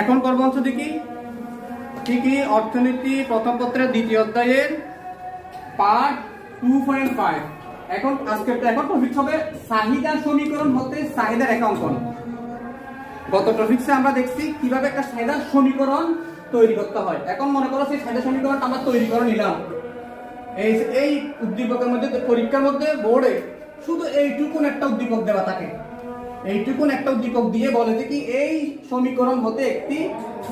এখন করব হচ্ছে দেখি কি? কি অর্থনীতি, প্রথম পত্রের দ্বিতীয় অধ্যায়ের পার্ট টু পয়েন্ট ফাইভ এখন আজকে এখন টপিক হবে চাহিদা সমীকরণ হতে চাহিদা রেখা অঙ্কন গত টপিক্সে আমরা দেখছি কীভাবে একটা চাহিদা সমীকরণ তৈরি করতে হয়। এখন মনে করো সেই চাহিদা সমীকরণ আমরা তৈরি করে নিলাম। এই এই উদ্দীপকের মধ্যে, পরীক্ষার মধ্যে বোর্ডে শুধু এইটুকুন একটা উদ্দীপক দেওয়া থাকে। এইটুকুন একটা উদ্দীপক দিয়ে বলে যে কি, এই সমীকরণ হতে একটি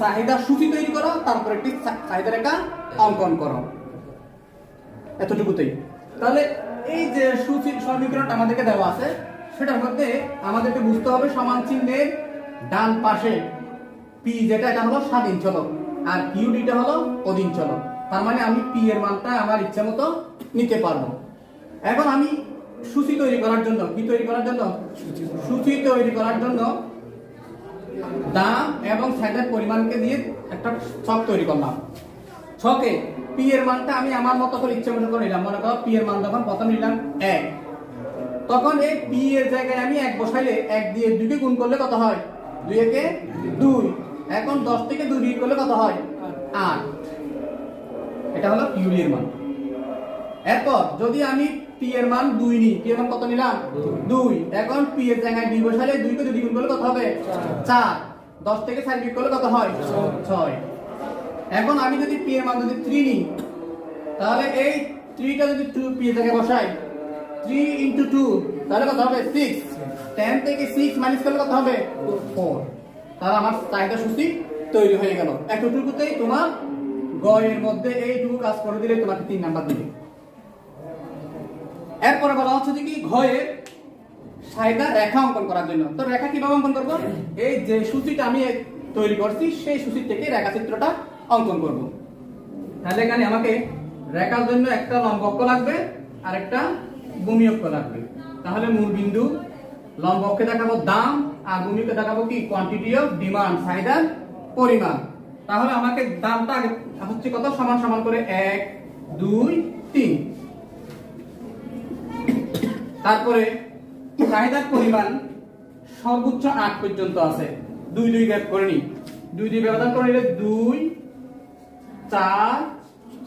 চাহিদা সূচি তৈরি করো, তারপর একটি চাহিদা রেখা অঙ্কন করো। এতটুকুতেই। তাহলে এই যে সূচির সমীকরণটা আমাদেরকে দেওয়া আছে, সেটার মধ্যে আমাদেরকে বুঝতে হবে সমান চিহ্নের ডান পাশে পি যেটা, এটা হলো স্বাধীন চলক, আর কিউ ডিটা হলো অধীন চলক। তার মানে আমি পি এর মানটা আমার ইচ্ছা মতো নিতে পারব। এখন আমি সূচি তৈরি করার জন্য, কি তৈরি করার জন্য? সূচি তৈরি করার জন্য দাম এবং সাইজের পরিমাণকে দিয়ে একটা ছক তৈরি করলাম। ছকে পি এর মানটা আমি আমার মতো করে ইচ্ছে মতো করে নিলাম। মনে করো পি এর মান যখন প্রথম নিলাম এক, তখন এই পি এর জায়গায় আমি এক বসাইলে এক দিয়ে দুইকে গুণ করলে কত হয়? দুই একে দুই, এখন দশ থেকে দুই করলে কত হয়? আট। এটা হলো পিউরি এর মান। এরপর যদি আমি পি এর মান দুই নিই পি এর মান কত নিলাম? দুই। এখন পি এর জায়গায় দুই বসালে দুইকে দুই গুণ করলে কত হবে? চার। দশ থেকে চার বিয়োগ করলে কত হয়? ছয়। এখন আমি যদি পি এর মান যদি থ্রি নিই, তাহলে এই থ্রিটা যদি টু পি এর জায়গায় বসাই থ্রি ইন্টু টু তাহলে কত হবে? সিক্স টেন থেকে সিক্স মাইনাস করলে কত হবে? ফোর তাহলে আমার চাহিদা সূচি তৈরি হয়ে গেল। এতটুকুতেই তোমার গয়ের মধ্যে এইটুকু কাজ করে দিলে তোমাকে তিন নাম্বার দিবে। এরপরে বলা হচ্ছে যে কি, ঘয়ে চাহিদা রেখা অঙ্কন করার জন্য। তো রেখা কীভাবে অঙ্কন করব? এই যে সূচিটা আমি তৈরি করছি, সেই সূচি থেকে রেখা চিত্রটা অঙ্কন করব। তাহলে এখানে আমাকে রেখার জন্য একটা লম্ব অক্ষ লাগবে, আর একটা ভূমি অক্ষ লাগবে। তাহলে মূল বিন্দু লম্ব অক্ষে দেখাবো দাম, আর ভূমিকে দেখাবো কি কোয়ান্টিটি অফ ডিমান্ড চাহিদার পরিমাণ। তাহলে আমাকে দামটা হচ্ছে কত? সমান সমান করে এক, দুই, তিন। তারপরে চাহিদার পরিমাণ সর্বোচ্চ আট পর্যন্ত আছে। দুই দুই গ্যাপ করে নি দুই দুই ব্যবধান করে নিলে দুই চার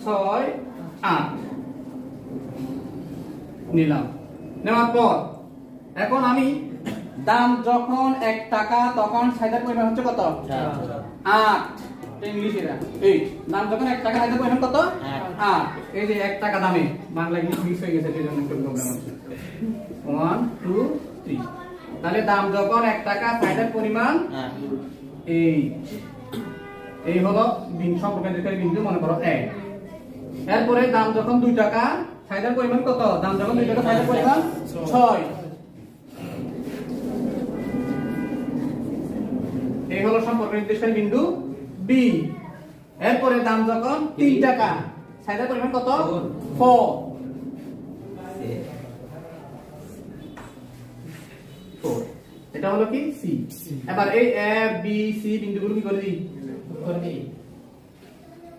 ছয় আট। নিলাম। নেওয়ার পর এখন আমি দাম যখন এক টাকা তখন চাহিদার পরিমাণ হচ্ছে কত? আট। দাম যখন এক টাকা চাহিদার পরিমাণ কত? আট এই যে এক টাকা দামে বাংলা ইংলিশ মিক্স হয়ে গেছে সেই একটু প্রবলেম হচ্ছে। ওয়ান টু থ্রি তাহলে দাম যখন এক টাকা চাহিদার পরিমাণ এই এই হলো বিন সম্পর্কের বিন্দু মনে করো এক। এরপরে দাম যখন দুই টাকা চাহিদার পরিমাণ কত? দাম যখন দুই টাকা চাহিদার পরিমাণ ছয়। এই হলো সম্পর্ক নির্দেশের বিন্দু বি এরপরে দাম যখন তিন টাকা। চাহিদার পরিমাণ কত? ফোর। এটা হলো কি? সি এবার এই এ বি সি বিন্দুগুলো কি করে দিই?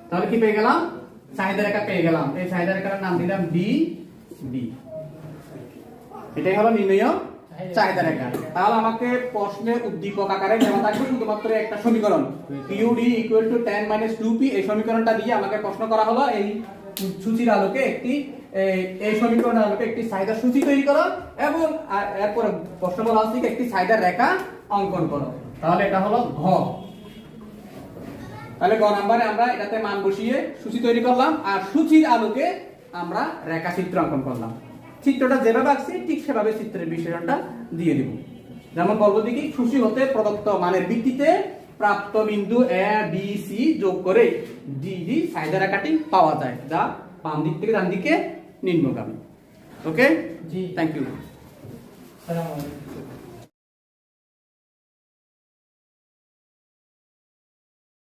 তাহলে কি পেয়ে গেলাম? চাহিদা রেখা পেয়ে গেলাম। এই চাহিদা রেখার নাম দিলাম ডি ডি এটাই হলো নির্ণয়। চাহিদা রেখা তাহলে আমাকে প্রশ্নে উদ্দীপক আকারে আমাকে প্রশ্ন করা একটি চাহিদা রেখা অঙ্কন করো। তাহলে এটা তাহলে গ নাম্বারে আমরা এটাতে মান বসিয়ে সূচি তৈরি করলাম, আর সূচির আলোকে আমরা রেখা চিত্র অঙ্কন করলাম। চিত্রটা যেভাবে আঁকছি ঠিক সেভাবে চিত্রের বিশ্লেষণটা দিয়ে দিব। যেমন বলব দেখি খুশি হতে প্রদত্ত মানের ভিত্তিতে প্রাপ্ত বিন্দু এ বি সি যোগ করে ডি ডি সাইডা রেখাটি পাওয়া যায় যা বাম দিক থেকে ডান দিকে নিম্নগামী। ওকে জি। Thank you